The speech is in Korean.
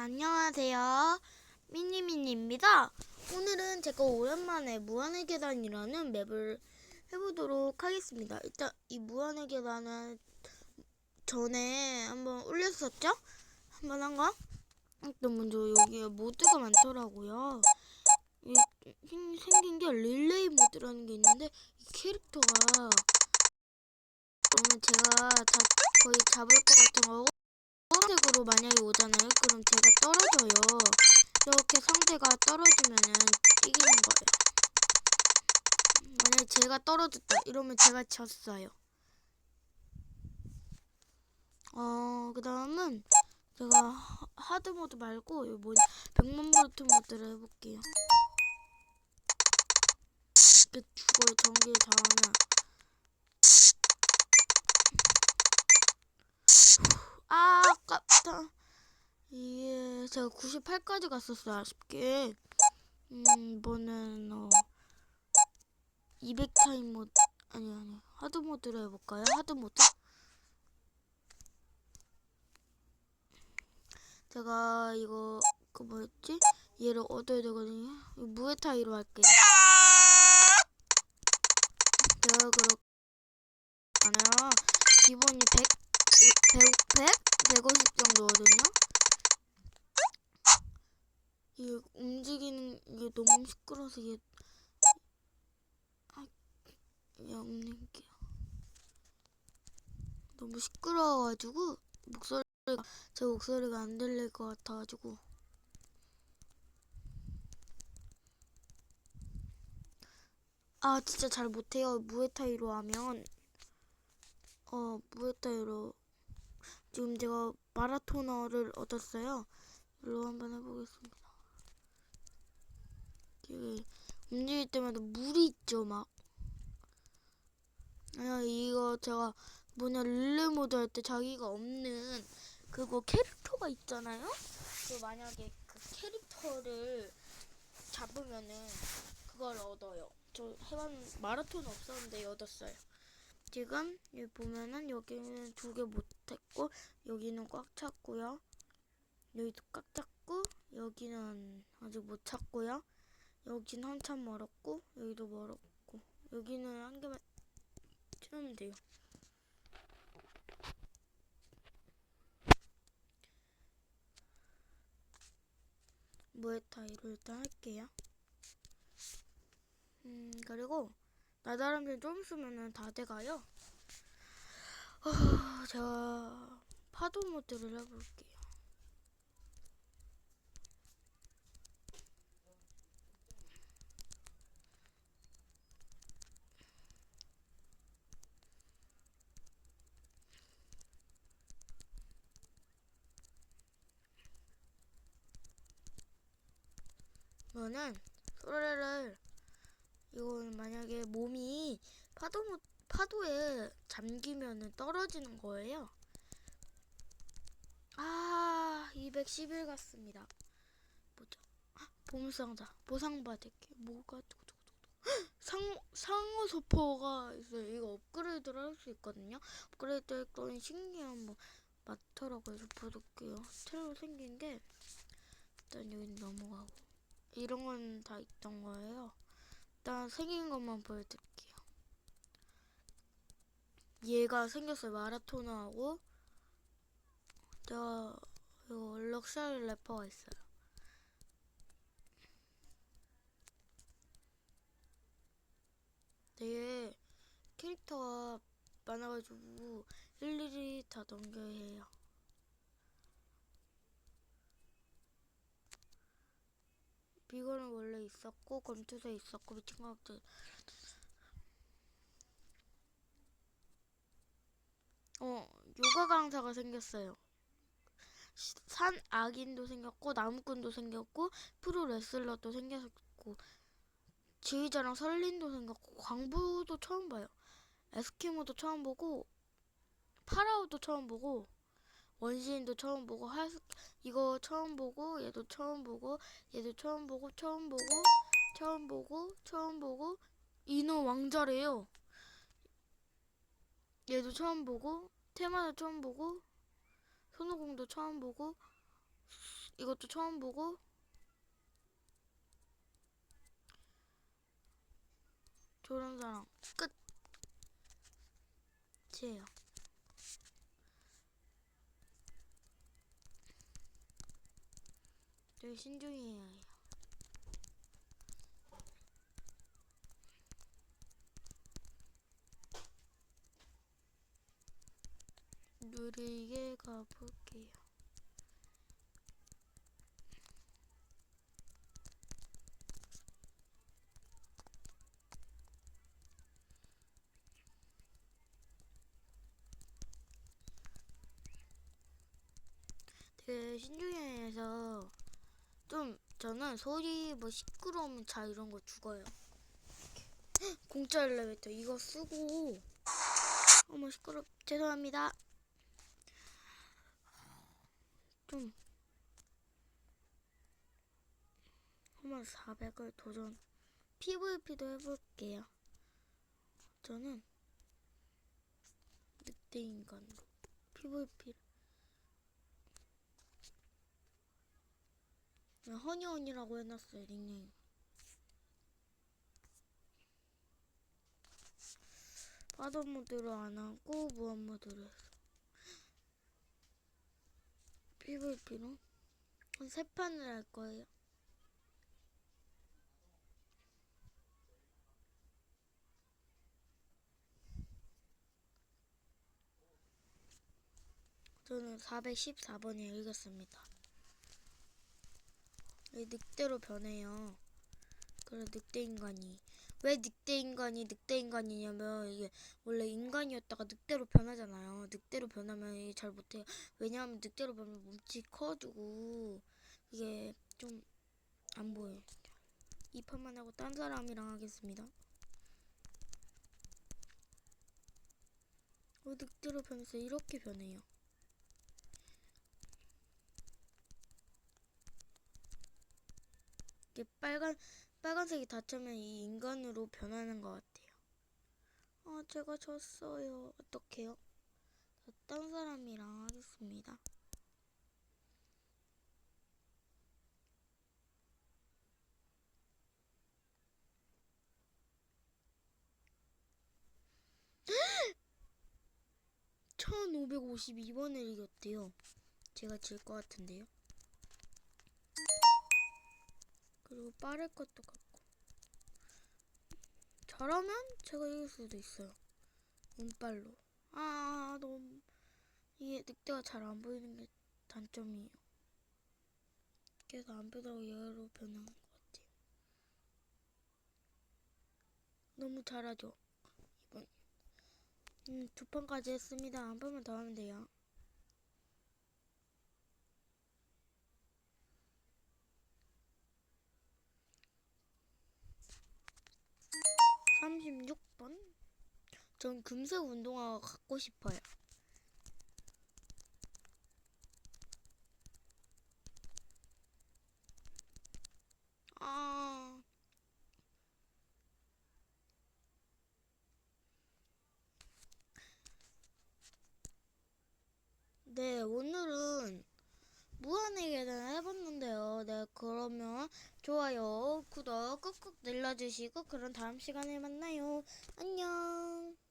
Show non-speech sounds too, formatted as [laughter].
안녕하세요. 미니미니입니다. 오늘은 제가 오랜만에 무한의 계단이라는 맵을 해보도록 하겠습니다. 일단 이 무한의 계단은 전에 한번 올렸었죠? 한번 한 거? 일단 먼저 여기에 모드가 많더라고요. 생긴 게 릴레이 모드라는 게 있는데 이 캐릭터가 제가 자, 거의 잡을 것 같은 거고 파란색으로 만약에 오잖아요. 그럼 제가 떨어져요. 이렇게 상대가 떨어지면은 이기는 거예요. 만약에 제가 떨어졌다 이러면 제가 졌어요. 어, 그 다음은 제가 하- 하드 모드 말고 이 뭐냐 100만 볼트 모드를 해볼게요. 이렇게 죽어요. 전기에 닿으면. 아깝다. 이게 제가 98까지 갔었어요. 아쉽게. 음, 이번엔 어 200 타임 모드 아니 아니 하드 모드로 해볼까요? 하드 모드? 제가 이거 그 뭐였지? 얘를 얻어야 되거든요. 무에타이로 할게요. 제가 그렇게 하나요? 기본이 100, 100, 100, 150 정도거든요. 이게 움직이는 이게 너무 시끄러워서 이게 아, 영님게요. 너무 시끄러워가지고 목소리가 제 목소리가 안 들릴 것 같아가지고 아 진짜 잘 못해요 무에타이로 하면 어 무에타이로 지금 제가 마라토너를 얻었어요. 일로 한번 해보겠습니다. 이게 움직일 때마다 물이 있죠 막. 아, 이거 제가 뭐냐 릴레이 모드 할 때 자기가 없는 그거 캐릭터가 있잖아요? 그 만약에 그 캐릭터를 잡으면은 그걸 얻어요. 저 해봤 마라톤 없었는데 얻었어요. 지금 여기 보면은 여기는 두 개 못 했고 여기는 꽉 찼고요. 여기도 꽉 찼고 여기는 아직 못 찼고요. 여기는 한참 멀었고 여기도 멀었고 여기는 한 개만 채우면 돼요. 무에타이로 일단 할게요. 음 그리고 나다람쥐 좀 쓰면은 다 돼가요 어, 제가 파도 모드를 해볼게요. 이거는 소래를 이거는 만약에 몸이 파도 모- 파도에 잠기면은 떨어지는 거예요. 아, 211 같습니다. 뭐죠? 아, 보물상자 보상 받을게. 뭐가 두구두구두구. 상 상어 소포가 있어요. 이거 업그레이드를 할 수 있거든요. 업그레이드 했더니 신기한 뭐 많더라고요. 저 보여줄게요. 새로 생긴 게 일단 여기 넘어가고. 이런 건 다 있던 거예요. 일단 생긴 것만 보여드릴게요. 얘가 생겼어요. 마라토너하고 이거 럭셔리 래퍼가 있어요. 되게 캐릭터가 많아가지고 일일이 다 넘겨야 해요. 비거는 원래 있었고 검투사 있었고 미친 과학들 어 요가 강사가 생겼어요 시- 산 악인도 생겼고 나무꾼도 생겼고 프로 레슬러도 생겼고 지휘자랑 설린도 생겼고 광부도 처음 봐요 에스키모도 처음 보고 파라오도 처음 보고 원시인도 처음 보고 하스 이거 처음 보고 얘도 처음 보고 얘도 처음 보고 처음 보고 처음 보고 처음 보고 인어 왕자래요. 얘도 처음 보고 테마도 처음 보고 손오공도 처음 보고 이것도 처음 보고 조련사랑 끝. 지예요. 되게 신중히 해야 해요. 느리게 가볼게요. 되게 신중히 해서 좀 저는 소리 뭐 시끄러우면 자 이런 거 죽어요. 공짜 엘리베이터 이거 쓰고 어머 시끄럽 죄송합니다. 좀 한번 400을 도전 PVP도 해볼게요. 저는 늑대 인간으로 PVP 허니언이라고 해놨어요 닉네임. 바다 모드로 안 하고 무한 모드로 해서 PVP로 한세 판을 할 거예요. 저는 414번에 읽었습니다. 이 늑대로 변해요. 그래 늑대 인간이 왜 늑대 인간이 늑대 인간이냐면 이게 원래 인간이었다가 늑대로 변하잖아요. 늑대로 변하면 이게 잘 못해요. 왜냐하면 늑대로 변하면 몸집이 커지고 이게 좀 안 보여요. 이 판만 하고 딴 사람이랑 하겠습니다. 어, 늑대로 변해서 이렇게 변해요. 이게 빨간 빨간색이 닫히면 이 인간으로 변하는 것 같아요. 아 제가 졌어요. 어떡해요? 저딴 사람이랑 하겠습니다. [gasps] (1552번을) 이겼대요 제가 질 것 같은데요 빠를 것도 같고. 잘하면 제가 이길 수도 있어요. 운빨로. 아 너무 이게 늑대가 잘 안 보이는 게 단점이에요. 그래서 안 보다가 얘로 변한 것 같아요 너무 잘하죠 이번 음, 두 판까지 했습니다. 한 판만 더 하면 돼요 36번? 전 금색 운동화가 갖고 싶어요. 아. 네, 오늘은 무한의 계단 해봤는데요. 네, 그러면 좋아요, 구독 꾹꾹 눌러주시고 그럼 다음 시간에 만나요. 안녕.